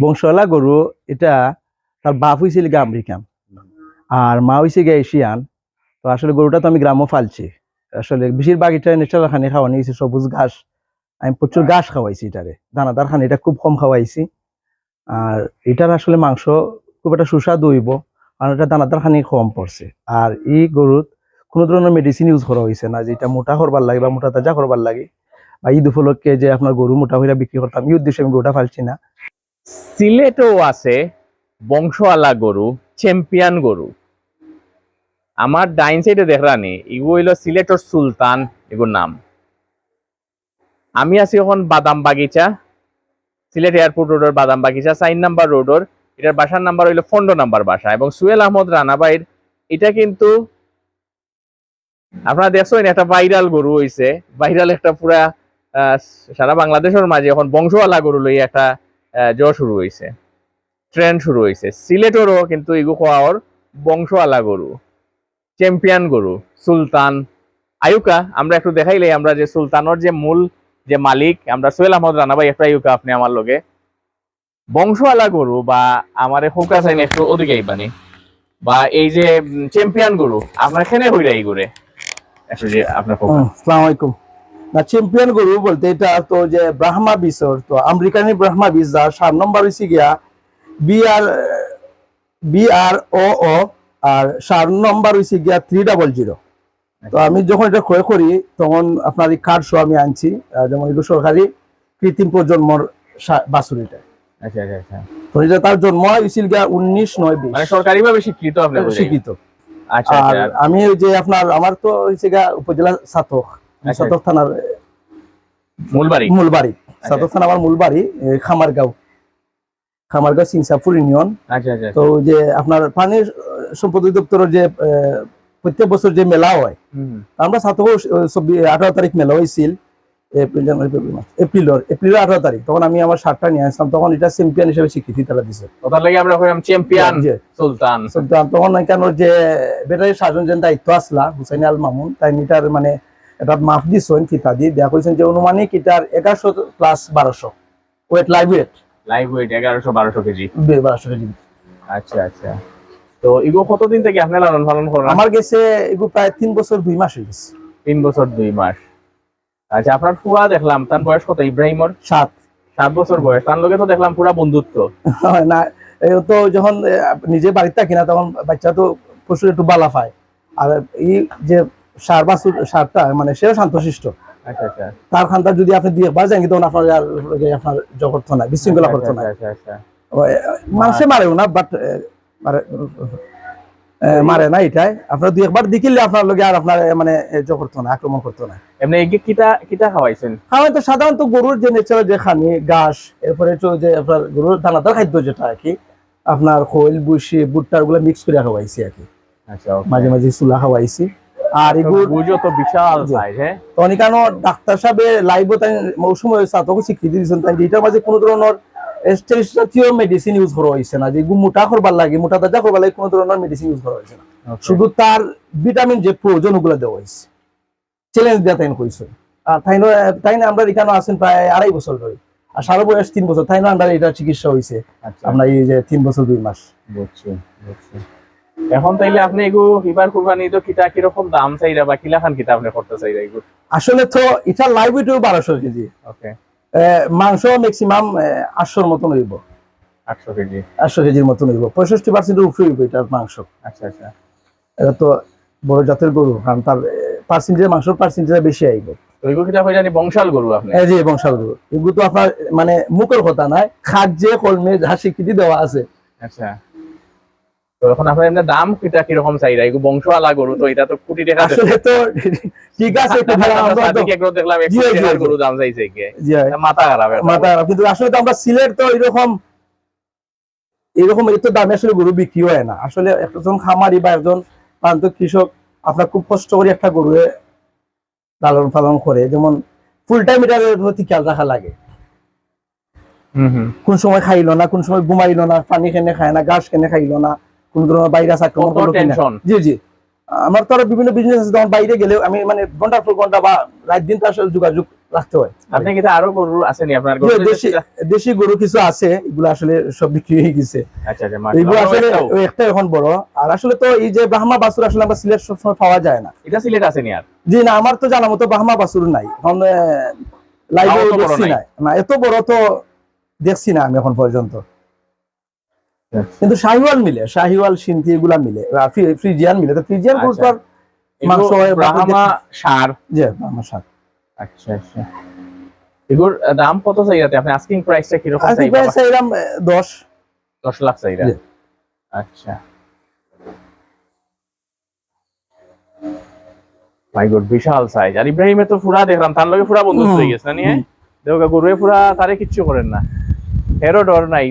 বংশওয়ালা গরু, এটা তার বাপ হয়েছিল গিয়ে আমেরিকান। আর মা হয়েছে গিয়ে এশিয়ান। তো আসলে গরুটা তো আমি গ্রামও ফালছি আসলে বেশিরভাগ এটা ন্যাচারাল খানি খাওয়ানি হয়েছে সবুজ ঘাস। আমি প্রচুর ঘাস খাওয়াইছি এটারে। দানাদার খানি এটা খুব কম খাওয়াইছি। আর এটার আসলে মাংস খুব একটা সুস্বাদু হইব, কারণ এটা দানাদার খানি কম পড়ছে। আর এই গরুত কোনো ধরনের মেডিসিন ইউজ করা হয়েছে না, যে এটা মোটা করবার লাগে বা মোটা তাজা করবার লাগে। বা ঈদ উপলক্ষে যে আপনার গরু মোটা হইয়া বিক্রি করতাম, এই উদ্দেশ্যে আমি গরুটা ফালছি না। সিলেটও আছে বংশওয়ালা গরু চ্যাম্পিয়ন গরু। আমার ডাইন সাইডে দেখরানি ইগো হইল সিলেটর সুলতান এগুর নাম। আমি আছি এখন বাদাম বাগিচা, সিলেট এয়ারপোর্ট রোডের বাদাম বাগিচা, সাইন নাম্বার রোডের, এটার বাসার নাম্বার হইল ফন্ডো নাম্বার বাসা এবং সুয়েল আহমদ রানাবাইর এটা কিন্তু আপনারা দেখছেন একটা ভাইরাল গরু হইছে, ভাইরাল একটা পুরা সারা বাংলাদেশের মাঝে এখন বংশওয়ালা গরু লই একটা জ্বর শুরু হয়েছে ট্রেন্ড শুরু হয়েছে সিলেটেরও কিন্তু ইগু খাওয়ার বংশওয়ালা গরু। চ্যাম্পিয়ন গরু। সুলতান। আয়ুকা আমরা একটু দেখাইলে আমরা যে সুলতানের যে মূল যে মালিক আমরা সোহেল আহমদ রানাবাই একটা আয়ুকা আপনি আমার লগে। বংশওয়ালা গরু বা আমার হোকা চাইন একটু ওদিকে আইবানি। বা এই যে চ্যাম্পিয়ন গরু আপনার এখানে হইরা এই গরু? যে আপনার। আসসালামু আলাইকুম। না চ্যাম্পিয়ন গরু বলতে এটা তো যে ব্রাহ্মা বিসর তো আমেরিকানি ব্রাহ্মা বিস যার সাত নম্বর হয়েছে গিয়া বি আর বি আর ও ও আর সাত নম্বর হয়েছে গিয়া থ্রি ডাবল জিরো তো আমি যখন এটা ক্রয় করি তখন আপনার এই কার্ড শো আমি আনছি যেমন এগুলো সরকারি কৃত্রিম প্রজন্মর বাছুর এটা। আচ্ছা আচ্ছা আচ্ছা। তো এটা তার জন্ম হয়েছিল গিয়া উনিশ নয় বিশ। মানে সরকারি ভাবে স্বীকৃত স্বীকৃত। আচ্ছা আর আচ্ছা আমি যে আপনার আমার তো হয়েছে গিয়া উপজেলা সাতক। আচ্ছা। সাতক থানার মূল বাড়ি মূল বাড়ি সাতক থানা আমার মূল বাড়ি এ, খামারগাঁও। খামারগাঁও সিংসাপুর ইউনিয়ন। আচ্ছা আচ্ছা তো যে আপনার পানি সম্পদ অধিদপ্তরের যে প্রত্যেক বছর যে মেলা হয় আমরা সাতক আঠারো তারিখ মেলা হয়েছিল এপ্রিল জানুয়ারি ফেব্রুয়ারি মার্চ এপ্রিলের এপ্রিলের আঠারো তারিখ। তখন আমি আমার শার্টটা নিয়ে আসলাম তখন এটা চ্যাম্পিয়ন হিসেবে স্বীকৃতি তারা দিছে। ওটার লাগে আমরা কইলাম চ্যাম্পিয়ন যে সুলতান। সুলতান। তখন কেন যে বেটারি সাজন যে দায়িত্ব আসলা হুসাইন আল মামুন তাই মিটার মানে এটা মাফ দিছেন কিতা দিয়ে দেখা কইছেন যে অনুমানিক এটার এগারোশো প্লাস বারোশো। Weight live weight live weight এগারোশো বারোশো কেজি। বারোশো কেজি। আচ্ছা আচ্ছা। তো ইগো কতদিন থেকে আপনি লালন পালন করেন? আমার গেছে এগুলো প্রায় তিন বছর দুই মাস হয়ে গেছে। তিন বছর দুই মাস। আচ্ছা আপনার ফুয়া দেখলাম তার বয়স কত ইব্রাহিমর? সাত। সাত বছর বয়স তার লগে তো দেখলাম পুরা বন্ধুত্ব। হয় না তো যখন নিজে বাড়িতে থাকি না তখন বাচ্চা তো প্রচুর একটু বালা পায়। আর এই যে সার বাছুর সারটা মানে সেও শান্তশিষ্ট। আচ্ছা আচ্ছা। তার খানটা যদি আপনি দিয়ে তখন আপনার আপনার না বিশৃঙ্খলা করতো না। আচ্ছা আচ্ছা মানুষে মারেও না বাট মারে না এটাই। আপনার দুই একবার দেখিলে আপনার লগে আর আপনার মানে জ করতো না আক্রমণ করতো না। এমনি কিতা কিতা খাওয়াইছেন? আমার তো সাধারণত গরুর যে নেচার যে খানি ঘাস এরপরে তো যে আপনার গরুর দানাদার খাদ্য যেটা আর কি আপনার খৈল বুসি ভুট্টারগুলো মিক্স করে খাওয়াইছি আর কি। আচ্ছা মাঝে মাঝে চুলা খাওয়াইছি। আর বুঝো তো বিশাল সাইজ হ্যাঁ? ডাক্তার সাহেব লাইভ তাই মৌসুম হয়েছে তখন স্বীকৃতি দিয়েছেন তাই এটার মাঝে কোনো ধরনের স্টেরিস জাতীয় মেডিসিন ইউজ করা হয়েছে না। যে মোটা করবার লাগে মোটা তাজা করবার লাগে কোনো ধরনের মেডিসিন ইউজ করা হয়েছে না। শুধু তার ভিটামিন যে প্রয়োজন ওগুলো দেওয়া হয়েছে। চ্যালেঞ্জ দেওয়া তাই কইছে। আর তাই তাই না আমরা এখানে আছেন প্রায় আড়াই বছর ধরে। আর সারা বয়স তিন বছর তাই না আমরা এটা চিকিৎসা হয়েছে। আচ্ছা। আমরা এই যে তিন বছর দুই মাস। বুঝছি বুঝছি। এখন তাইলে আপনি এগু এবার কুরবানি তো কিতা কীরকম দাম চাইরা বা কিলাখান কিতা আপনি করতে চাইরা এগু? আসলে তো এটা লাইভ ওয়েটও বারোশো কেজি। ওকে। মাংস ম্যাক্সিমাম আটশোর মতন হইব। আটশো কেজি। আটশো কেজির মতন হইব। পঁয়ষট্টি পার্সেন্টের উপরে হইব এটার মাংস। আচ্ছা আচ্ছা। এটা তো বড় জাতের গরু কারণ তার পার্সেন্টেজ মাংস পার্সেন্টেজ বেশি আইব। এগু কিতা হয়ে জানি বংশাল গরু আপনি? যে বংশাল গরু। এগুলো তো আপনার মানে মুখের কথা নাই খাদ্যে কলমে যা স্বীকৃতি দেওয়া আছে। আচ্ছা। তো এখন আপনার এমনি দাম কিটা কীরকম বংশওয়ালা গরু তো এটা তো কোটি টাকা আসলে তো ঠিক আছে একটু ভালো আমরা তো- এগুলো দেখলাম টাকার গরু দাম চাইছে কে মাথা খারাপ মাথা খারাপ। কিন্তু আসলে তো আমরা সিলেট তো এরকম এরকম এত দামে আসলে গরু বিক্রি হয় না। আসলে একজন খামারি বা একজন প্রান্ত কৃষক আপনার খুব কষ্ট করে একটা গরু লালন পালন করে। যেমন ফুল টাইম এটার প্রতি খেয়াল রাখা লাগে। কোন সময় খাইলো না কোন সময় ঘুমাইলো না পানি কেনে খায় না ঘাস কেনে খাইলো না। কোন ধরনের ভাইরাস আক্রমণ করল। জি জি। আমার তো আরও বিভিন্ন বিজনেস আছে তখন বাইরে গেলেও আমি মানে ঘণ্টার পর ঘণ্টা বা রাত দিন তার সাথে যোগাযোগ রাখতে হয়। আপনি কিন্তু আরও গরু আসেনি আপনার? গরু দেশি দেশি গরু কিছু আছে এগুলো আসলে সব বিক্রি হয়ে গেছে। আচ্ছা আচ্ছা এগুলো আসলে একটা এখন বড়। আর আসলে তো এই যে ব্রাহ্মা বাছুর আসলে আমরা সিলেট সবসময় পাওয়া যায় না। এটা সিলেট আসেনি আর? জি না আমার তো জানা মতো ব্রাহ্মা বাছুর নাই। এখন লাইভে দেখছি নাই। না। না এত বড় তো দেখছি না আমি এখন পর্যন্ত। কিন্তু শাহিওয়াল মিলে শাহিওয়াল সিন্ধি এগুলা মিলে ফ্রিজিয়ান মিলে। তো ফ্রিজিয়ান গরু তো আর মাংস হয়, ব্রাহ্মা সার। যে আমার সাথে আচ্ছা আচ্ছা। এগুলোর দাম কত চাইরাতে আপনি আস্কিং প্রাইসটা আজকে চাইবা প্রায় চাইলাম আহ, দশ। দশ লাখ চাইরা আচ্ছা। মাই গড বিশাল সাইজ আর ইব্রাহিমে তো পুরা দেখলাম তার লগে বন্ধুত্ব হুম, হয়ে গেছে না নিয়ে। দেখো গরুয়ে পুরা তারে কিচ্ছু করেন না। হেরো ডর নাই।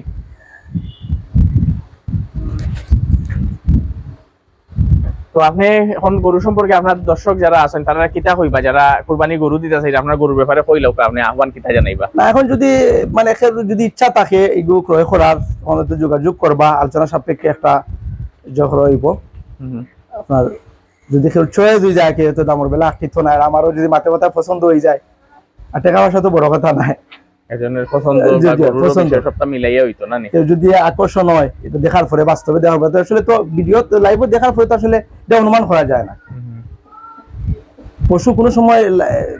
তো আপনি এখন গরু সম্পর্কে আপনার দর্শক যারা আছেন তারা কিতা কইবা? যারা কুরবানি গরু দিতেছে আপনার গরুর ব্যাপারে কইলেও আপনি আহ্বান কিতা জানাইবা? না এখন যদি মানে যদি ইচ্ছা থাকে এগুলো ক্রয় করার আমাদের যোগাযোগ করবা আলোচনা সাপেক্ষে একটা জখ রইব আপনার যদি কেউ চয়েস হয়ে যায় কেউ তো দামর বেলা আখিত নাই আর আমারও যদি মাথা মাথা পছন্দ হয়ে যায় আর টাকা পয়সা তো বড় কথা নাই। একজনের পছন্দ জি, বা জি, গরুর পছন্দ। বিষয় সবটা মিলাইয়া হইতো না যদি আকর্ষণ হয় এটা দেখার পরে বাস্তবে দেখা হবে আসলে তো ভিডিও লাইভে দেখার পরে তো আসলে এটা অনুমান করা যায় না। পশু কোনো সময়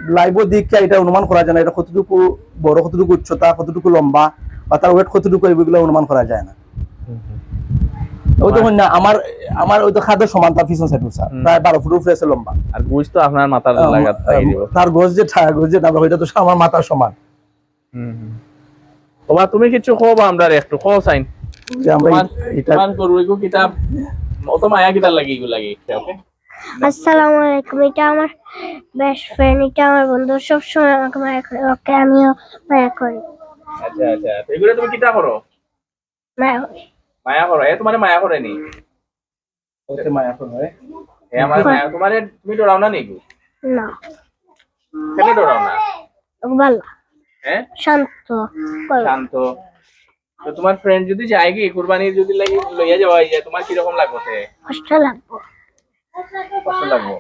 লাইভও দিক এটা অনুমান করা যায় না এটা কতটুকু বড় কতটুকু উচ্চতা কতটুকু লম্বা বা তার ওয়েট কতটুকু এগুলো অনুমান করা যায় না। ওই তো না আমার আমার ওই তো খাদ্য সমান তার পিছন সাইড উঁচা হুম। প্রায় বারো ফুট উপরে আছে লম্বা। আর গুজ তো আপনার মাথার আম, লাগাত পাই দিব আম, তার গোজ যে ঠা- গোজ আমরা ওইটা তো আমার মাথার সমান। তোমার তুমি কিছু খোবা আমরা একটু খো সাইন। যে আমরা তোমার- গরু এগু কিতাব? অত মায়া কিতাব লাগি এগু লাগি ওকে? আসসালামু আলাইকুম এটা আমার বেস্ট ফ্রেন্ড এটা আমার বন্ধু সব সময় আমাকে মায়া করে ওকে আমিও মায়া করি। আচ্ছা আচ্ছা এগুলো তুমি কিতা করো মায়া করি। মায়া করো এ তোমার মায়া করে নি? ওতে মায়া করে হয়। এ আমার মায়া তোমার তুমি ডরাও না নিগু না। কেন ডরাও না? ভালো হ্যাঁ? শান্ত শান্ত। তো তোমার ফ্রেন্ড যদি যায় কি কুরবানি যদি লাগি লইয়া যাওয়া যায় তোমার কি রকম লাগবে কষ্ট লাগবে। কষ্ট লাগবে?